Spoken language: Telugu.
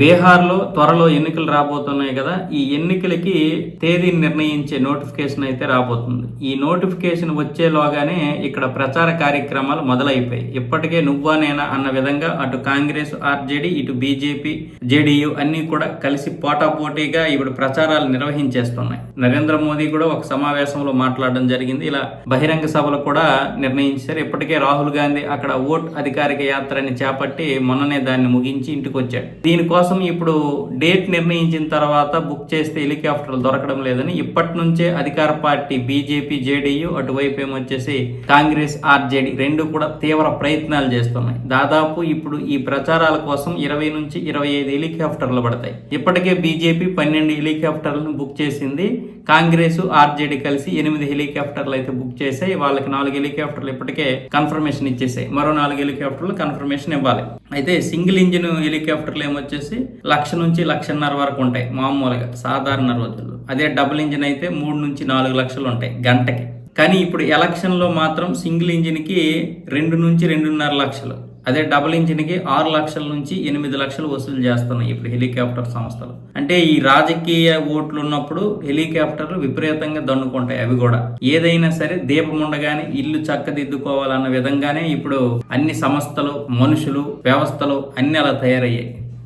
బీహార్లో త్వరలో ఎన్నికలు రాబోతున్నాయి కదా ఈ ఎన్నికలకి తేదీని నిర్ణయించే నోటిఫికేషన్ అయితే రాబోతుంది. ఈ నోటిఫికేషన్ వచ్చేలోగానే ఇక్కడ ప్రచార కార్యక్రమాలు మొదలైపోయాయి. ఇప్పటికే నువ్వా నేనా అన్న విధంగా అటు కాంగ్రెస్ ఆర్జేడీ ఇటు బీజేపీ జేడీయూ అన్నీ కూడా కలిసి పోటాపోటీగా ఇప్పుడు ప్రచారాలు నిర్వహించేస్తున్నాయి. నరేంద్ర మోదీ కూడా ఒక సమావేశంలో మాట్లాడడం జరిగింది. ఇలా బహిరంగ సభలు కూడా నిర్ణయించారు. ఇప్పటికే రాహుల్ గాంధీ అక్కడ ఓట్ అధికారిక యాత్రని చేపట్టి మొన్ననే దాన్ని ముగించి ఇంటికి వచ్చాడు దీనికోసం ఇప్పుడు డేట్ నిర్ణయించిన తర్వాత బుక్ చేస్తే హెలికాప్టర్లు దొరకడం లేదని ఇప్పటి నుంచే అధికార పార్టీ బీజేపీ జేడీయూ అటువైపు ఏమొచ్చేసి కాంగ్రెస్ ఆర్జేడీ రెండు కూడా తీవ్ర ప్రయత్నాలు చేస్తున్నాయి. దాదాపు ఇప్పుడు ఈ ప్రచారాల కోసం ఇరవై నుంచి ఇరవై ఐదు హెలికాప్టర్లు పడతాయి. ఇప్పటికే బీజేపీ పన్నెండు హెలికాప్టర్లను బుక్ చేసింది. కాంగ్రెస్ ఆర్జేడీ కలిసి ఎనిమిది హెలికాప్టర్లు అయితే బుక్ చేసాయి వాళ్ళకి నాలుగు హెలికాప్టర్లు ఇప్పటికే కన్ఫర్మేషన్ ఇచ్చేసాయి మరో నాలుగు హెలికాప్టర్లు కన్ఫర్మేషన్ ఇవ్వాలి. అయితే సింగిల్ ఇంజిన్ హెలికాప్టర్లు ఏమొచ్చేసి లక్ష నుంచి లక్షన్నర వరకు ఉంటాయి మామూలుగా సాధారణ రోజుల్లో. అదే డబుల్ ఇంజిన్ అయితే మూడు నుంచి నాలుగు లక్షలు ఉంటాయి గంటకి. కానీ ఇప్పుడు ఎలక్షన్లో మాత్రం సింగిల్ ఇంజిన్కి రెండు నుంచి రెండున్నర లక్షలు అదే డబుల్ ఇంజిన్కి ఆరు లక్షల నుంచి ఎనిమిది లక్షలు వసూలు చేస్తున్నాయి ఇప్పుడు హెలికాప్టర్ సంస్థలు. అంటే ఈ రాజకీయ ఓట్లు ఉన్నప్పుడు హెలికాప్టర్లు విపరీతంగా దండుకుంటాయి అవి కూడా. ఏదైనా సరే దీపం ఉండగానే ఇల్లు చక్కదిద్దుకోవాలన్న విధంగానే ఇప్పుడు అన్ని సంస్థలు మనుషులు వ్యవస్థలు అన్ని అలా తయారయ్యాయి.